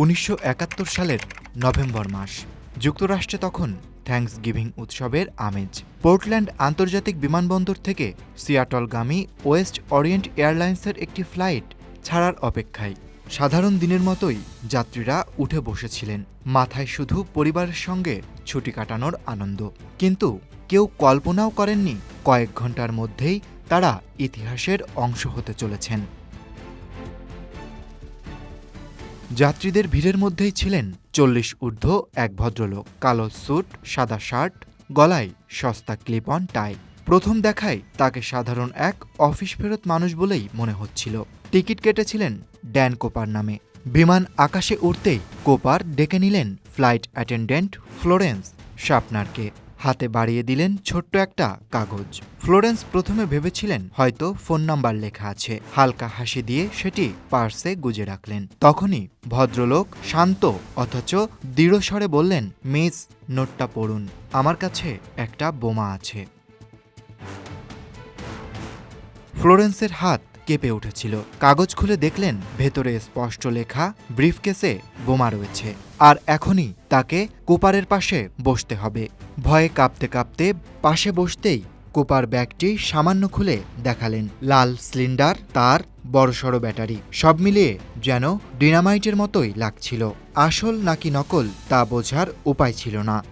উনিশশো একাত্তর সালের নভেম্বর মাস। যুক্তরাষ্ট্রে তখন থ্যাঙ্কস গিভিং উৎসবের আমেজ। পোর্টল্যান্ড আন্তর্জাতিক বিমানবন্দর থেকে সিয়াটলগামী ওয়েস্ট অরিয়েন্ট এয়ারলাইন্সের একটি ফ্লাইট ছাড়ার অপেক্ষায়। সাধারণ দিনের মতোই যাত্রীরা উঠে বসেছিলেন। মাথায় শুধু পরিবারের সঙ্গে ছুটি কাটানোর আনন্দ। কিন্তু কেউ কল্পনাও করেননি কয়েক ঘণ্টার মধ্যেই তারা ইতিহাসের অংশ হতে চলেছেন। যাত্রীদের ভিড়ের মধ্যেই ছিলেন চল্লিশ ঊর্ধ্ব এক ভদ্রলোক। কালো স্যুট, সাদা শার্ট, গলায় সস্তা ক্লিপ অন টাই। প্রথম দেখায় তাকে সাধারণ এক অফিস ফেরত মানুষ বলেই মনে হচ্ছিল। টিকিট কেটেছিলেন ড্যান কোপার নামে। বিমান আকাশে উঠতেই কোপার ডেকে নিলেন ফ্লাইট অ্যাটেন্ডেন্ট ফ্লোরেন্স শাপনারকে। হাতে বাড়িয়ে দিলেন ছোট্ট একটা কাগজ। ফ্লোরেন্স প্রথমে ভেবেছিলেন হয়তো ফোন নাম্বার লেখা আছে। হালকা হাসি দিয়ে সেটি পার্সে গুজে রাখলেন। তখনই ভদ্রলোক শান্ত অথচ দৃঢ়স্বরে বললেন, মিস, নোটটা পড়ুন। আমার কাছে একটা বোমা আছে। ফ্লোরেন্সের হাত কেঁপে উঠেছিল। কাগজ খুলে দেখলেন, ভেতরে স্পষ্ট লেখা, ব্রিফকেসে বোমা রয়েছে। আর এখনই তাকে কুপারের পাশে বসতে হবে। ভয়ে কাঁপতে কাঁপতে পাশে বসতেই কুপার ব্যাগটি সামান্য খুলে দেখালেন। লাল সিলিন্ডার, তার বড়সড় ব্যাটারি, সব মিলিয়ে যেন ডিনামাইটের মতোই লাগছিল। আসল নাকি নকল তা বোঝার উপায় ছিল না।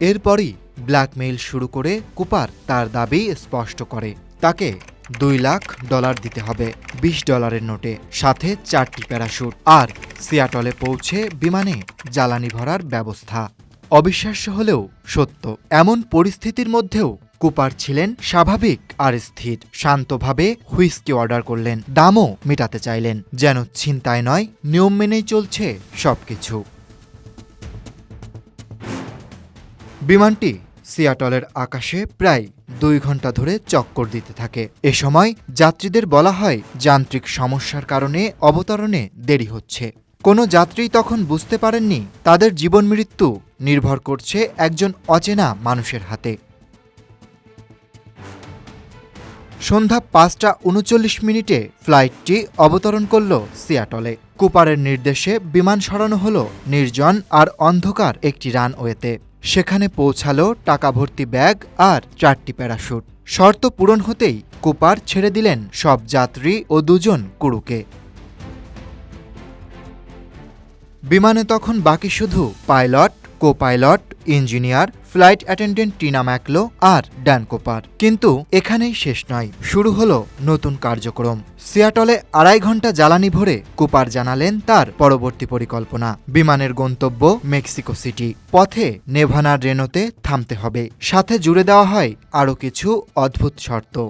এরপরই ব্ল্যাকমেইল শুরু করে কুপার তার দাবি স্পষ্ট করে। তাকে দুই লাখ ডলার দিতে হবে বিশ ডলারের নোটে, সাথে চারটি প্যারাশুট। আর সিয়াটলে পৌঁছে বিমানে জ্বালানি ভরার ব্যবস্থা। অবিশ্বাস্য হলেও সত্য, এমন পরিস্থিতির মধ্যেও কুপার ছিলেন স্বাভাবিক আর স্থির। শান্তভাবে হুইস্কি অর্ডার করলেন, দামও মেটাতে চাইলেন, যেন ছিনতাই নয়, নিয়ম মেনেই চলছে সবকিছু। বিমানটি সিয়াটলের আকাশে প্রায় দুই ঘণ্টা ধরে চক্কর দিতে থাকে। এ সময় যাত্রীদের বলা হয়, যান্ত্রিক সমস্যার কারণে অবতরণে দেরি হচ্ছে। কোনো যাত্রী তখন বুঝতে পারেননি, তাদের জীবন মৃত্যু নির্ভর করছে একজন অচেনা মানুষের হাতে। সন্ধ্যা পাঁচটা উনচল্লিশ মিনিটে ফ্লাইটটি অবতরণ করল সিয়াটলে। কুপারের নির্দেশে বিমান সরানো হল নির্জন আর অন্ধকার একটি রানওয়েতে। সেখানে পৌঁছালো টাকা ভর্তি ব্যাগ আর চারটি প্যারাশুট। শর্ত পূরণ হতেই কুপার ছেড়ে দিলেন সব যাত্রী ও দুজন কুরুকে বিমানে তখন বাকি শুধু pilot co pilot engineer, flight attendant Tina Mucklow আর ড্যান কোপার। কিন্তু এখানেই শেষ নয়, শুরু হলো নতুন কার্যক্রম। সিয়াটলে আড়াই ঘণ্টা জ্বালানি ভরে কুপার জানালেন তার পরবর্তী পরিকল্পনা। বিমানের গন্তব্য মেক্সিকো সিটি। পথে নেভানার রেনোতে থামতে হবে। সাথে জুড়ে দেওয়া হয় আরও কিছু অদ্ভুত শর্ত।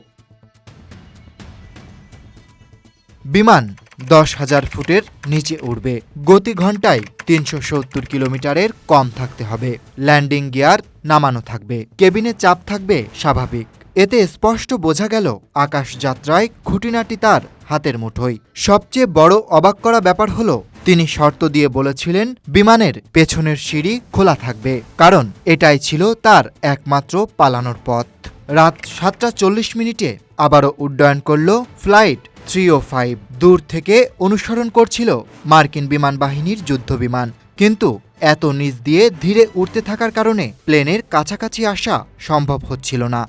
বিমান দশ হাজার ফুটের নিচে উঠবে গতি ঘন্টায় তিনশো সত্তর কিলোমিটারের কম থাকতে হবে। ল্যান্ডিং গিয়ার নামানো থাকবে। কেবিনে চাপ থাকবে স্বাভাবিক। এতে স্পষ্ট বোঝা গেল আকাশ যাত্রায় খুঁটিনাটি তার হাতের মুঠোয়। সবচেয়ে বড় অবাক করা ব্যাপার হলো, তিনি শর্ত দিয়ে বলেছিলেন, বিমানের পেছনের সিঁড়ি খোলা থাকবে, কারণ এটাই ছিল তার একমাত্র পালানোর পথ। রাত সাতটা চল্লিশ মিনিটে আবারও উড্ডয়ন করল ফ্লাইট থ্রি ও ফাইভ দূর থেকে অনুসরণ করছিল মার্কিন বিমান বাহিনীর যুদ্ধ বিমান কিন্তু এত নিচ দিয়ে ধীরে উঠতে থাকার কারণে প্লেনের কাছাকাছি আসা সম্ভব হচ্ছিল না।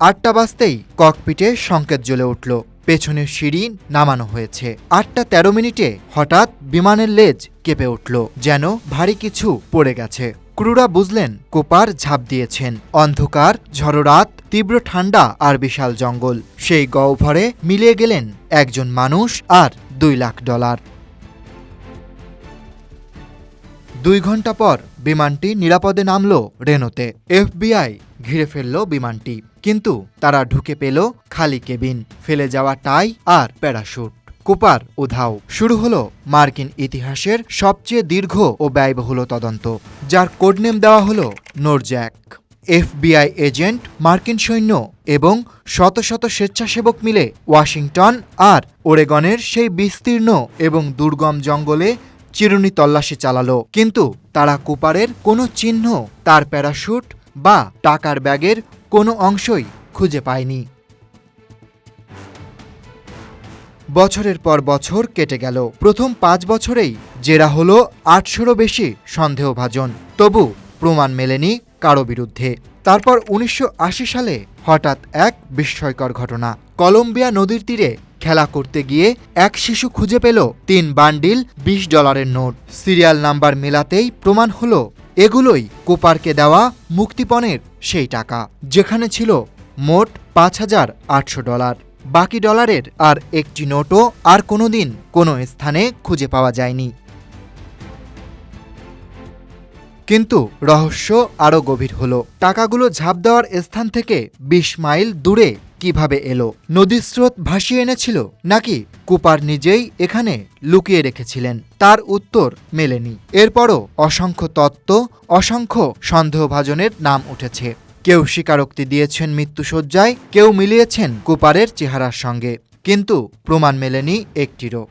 আটটা বাজতেই ককপিটে সংকেত জ্বলে উঠল। পেছনের সিঁড়ি নামানো হয়েছে। আটটা তেরো মিনিটে হঠাৎ বিমানের লেজ কেঁপে উঠল, যেন ভারী কিছু পড়ে গেছে। ক্রুরা বুঝলেন, কোপার ঝাঁপ দিয়েছেন। অন্ধকার, ঝড়রাত, তীব্র ঠান্ডা আর বিশাল জঙ্গল। সেই গহ্বরে মিলিয়ে গেলেন একজন মানুষ আর দুই লাখ ডলার। দুই ঘণ্টা পর বিমানটি নিরাপদে নামল রেনোতে। এফবিআই ঘিরে ফেলল বিমানটি। কিন্তু তারা ঢুকে পেল খালি কেবিন, ফেলে যাওয়া টাই আর প্যারাশুট। কুপার উধাও। শুরু হলো মার্কিন ইতিহাসের সবচেয়ে দীর্ঘ ও ব্যয়বহুল তদন্ত, যার কোডনেম দেওয়া হলো নোরজ্যাক। এফবিআই এজেন্ট, মার্কিন সৈন্য এবং শত শত স্বেচ্ছাসেবক মিলে ওয়াশিংটন আর ওরেগনের সেই বিস্তীর্ণ এবং দুর্গম জঙ্গলে চিরুনি তল্লাশি চালালো। কিন্তু তারা কুপারের কোনো চিহ্ন, তার প্যারাশুট বা টাকার ব্যাগের কোনো অংশই খুঁজে পায়নি। বছরের পর বছর কেটে গেল। প্রথম পাঁচ বছরেই জেরা হলো আটশোরও বেশি সন্দেহভাজন। তবু প্রমাণ মেলেনি কারও বিরুদ্ধে। তারপর উনিশশো আশি সালে হঠাৎ এক বিস্ময়কর ঘটনা। কলম্বিয়া নদীর তীরে খেলা করতে গিয়ে এক শিশু খুঁজে পেল তিন বান্ডিল, বিশ ডলারের নোট। সিরিয়াল নাম্বার মেলাতেই প্রমাণ হলো এগুলোই কোপারকে দেওয়া মুক্তিপণের সেই টাকা, যেখানে ছিল মোট পাঁচ হাজার আটশো ডলার। বাকি ডলারের আর একটি নোটও আর কোনো দিন কোনো স্থানে খুঁজে পাওয়া যায়নি। কিন্তু রহস্য আরও গভীর হলো। টাকাগুলো ঝাঁপ দেওয়ার স্থান থেকে ২০ মাইল দূরে কীভাবে এলো? নদীর স্রোত ভাসিয়ে এনেছিল নাকি কুপার নিজেই এখানে লুকিয়ে রেখেছিলেন? তার উত্তর মেলেনি। এরপরও অসংখ্য তত্ত্ব, অসংখ্য সন্দেহভাজনের নাম উঠেছে। কেউ স্বীকারোক্তি দিয়েছেন মৃত্যুসজ্জায় কেউ মিলিয়েছেন কুপারের চেহারার সঙ্গে। কিন্তু প্রমাণ মেলেনি একটিরও।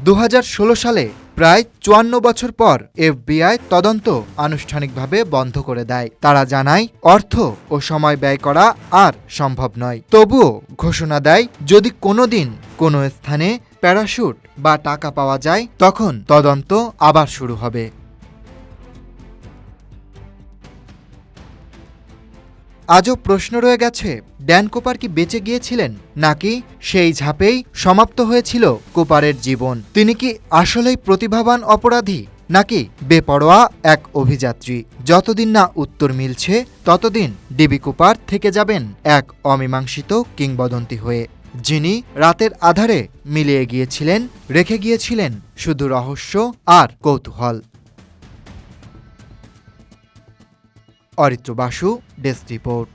দু হাজার ষোলো সালে প্রায় চুয়ান্ন বছর পর এফবিআই তদন্ত আনুষ্ঠানিকভাবে বন্ধ করে দেয়। তারা জানায়, অর্থ ও সময় ব্যয় করা আর সম্ভব নয়। তবুও ঘোষণা দেয়, যদি কোনোদিন কোনো স্থানে প্যারাশুট বা টাকা পাওয়া যায়, তখন তদন্ত আবার শুরু হবে। আজও প্রশ্ন রয়ে গেছে, ড্যান কোপার কি বেঁচে গিয়েছিলেন? নাকি সেই ঝাঁপেই সমাপ্ত হয়েছিল কোপারের জীবন? তিনি কি আসলেই প্রতিভাবান অপরাধী, নাকি বেপরোয়া এক অভিযাত্রী? যতদিন না উত্তর মিলছে, ততদিন ডিবি কুপার থেকে যাবেন এক অমীমাংসিত কিংবদন্তি হয়ে। যিনি রাতের আধারে মিলিয়ে গিয়েছিলেন, রেখে গিয়েছিলেন শুধু রহস্য আর কৌতূহল। Aritra Basu desk report.